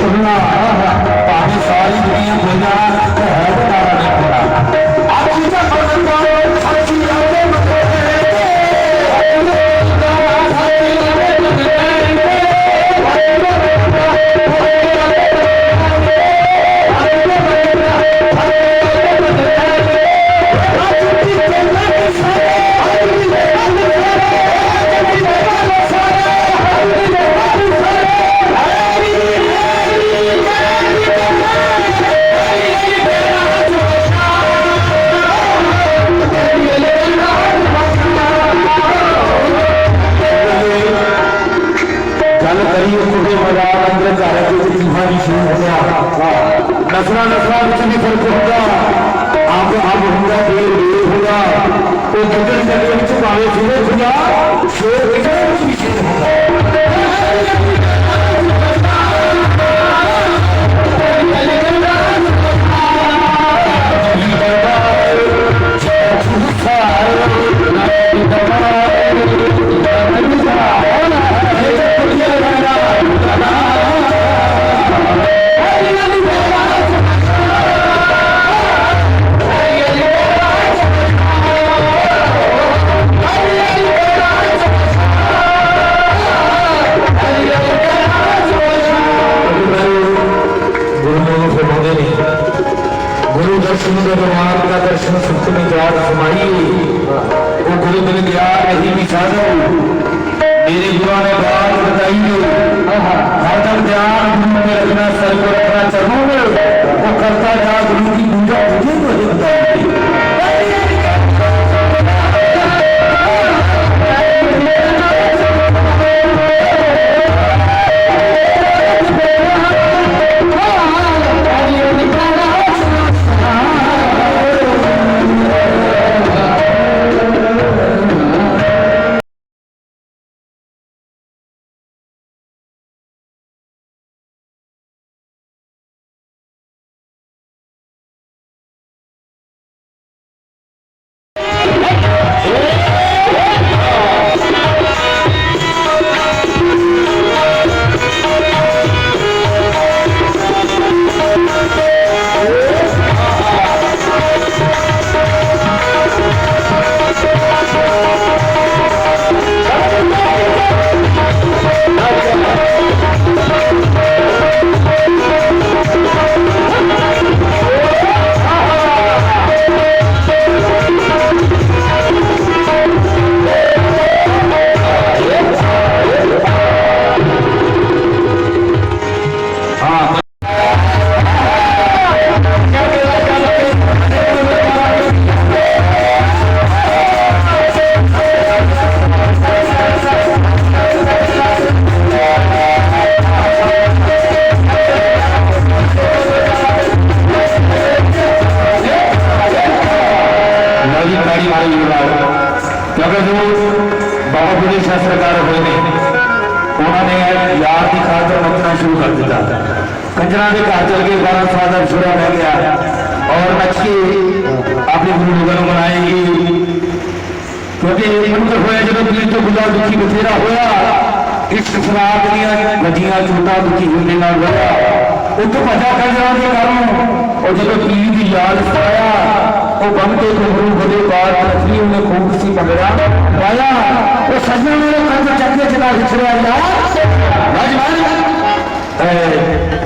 சொன்னார் ਚੱਲੇ ਮੇਰੇ ਗੁਰਾਂ ਨੇ ਬਾਤ ਬਤਾਈ ਹਰਦਮ ਧਿਆਨ ਗੁਰੂ में रखना सर को रखना चरणों में वो करता जा गुरु की ਵਿਵਾਦ ਜੋ। ਬਾਬਾ ਬੁੱਢੇ ਸ਼ਾਸਤਰਕਾਰ ਹੋਏ ਨੇ। ਉਹਨਾਂ ਨੇ ਯਾਰ ਦੀ ਖਾਤਰ ਨੱਚਣਾ ਸ਼ੁਰੂ ਕਰ ਦਿੱਤਾ। ਕੰਜਰਾਂ ਦੇ ਘਰ ਚਲ ਕੇ 12 ਸਾਲ ਦਾ ਛੋੜਾ ਰਹਿ ਗਿਆ। ਔਰ ਨੱਚ ਆਪਣੇ ਗੁਰੂ ਲੋਕਾਂ ਨੂੰ ਮਨਾਏਗੀ ਕਿਉਂਕਿ ਮੰਦਰ ਹੋਇਆ ਜਦੋਂ ਪੀਰ ਤੋਂ ਗੁਜ਼ਾਰ ਦੁਖੀ ਬਥੇਰਾ ਹੋਇਆ। ਇਸ ਖਸਰਾਤ ਦੀਆਂ ਵੱਡੀਆਂ ਛੋਟਾ ਦੁਖੀ ਹੁੰਦੇ ਨਾਲ ਹੋਇਆ। ਉਹ ਭਜਾ ਕੰਜਰਾਂ ਦੇ ਕਾਰਨ ਉਹ ਜਦੋਂ ਪੀਰ ਦੀ ਯਾਦ ਸਤਾਇਆ ਉਹ ਬੰਦ ਕੇ ਗੁਰੂ ਬਦੇ ਬਾਦ ਅਸਲੀ ਉਹਨੇ ਖੂਬ ਸੀ ਪਗੜਾ ਪਾਇਆ। ਉਹ ਸੱਜਣਾ ਨੇ ਕੰਜ ਚੱਕ ਕੇ ਚਲਾ ਵਿਛੜਿਆ ਯਾਰ ਰਾਜਮਾਨ। ਨਾਜੀ